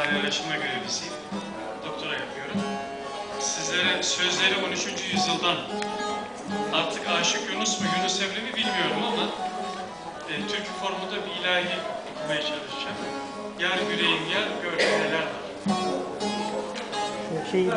tarih araştırma görevlisiyim. Doktora yapıyorum. Sizlere sözleri 13. yüzyıldan artık Aşık Yunus mu Yunus Emre mi bilmiyorum ama e, türkü formunda bir ilahi okumaya çalışacağım. Yar yüreğim yar gördüm neler var. Şeyi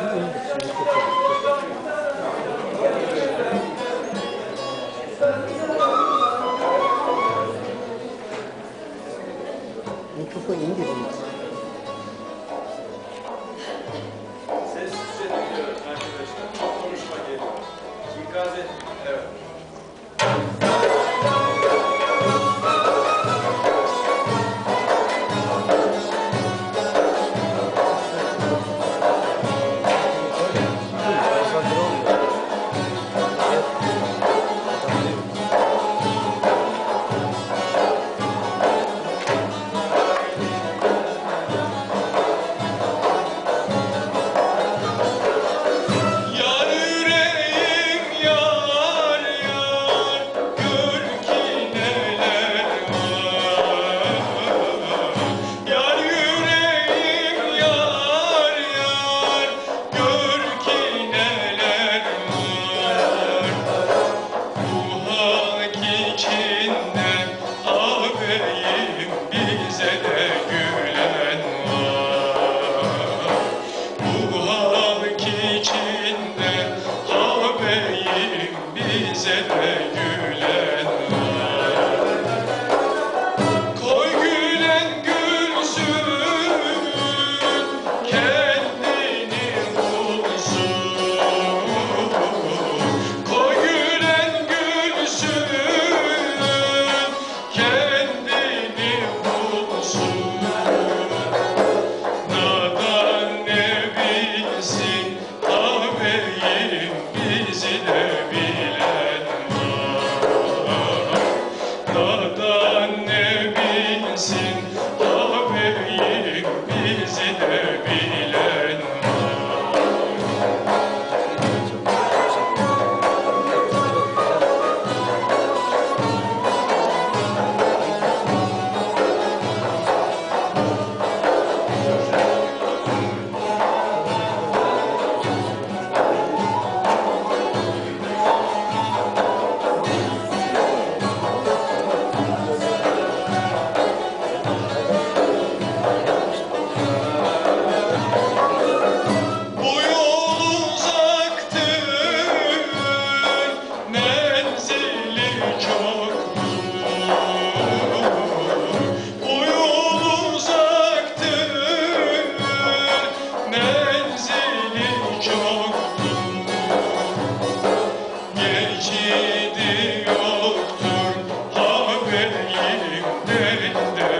devin, devin.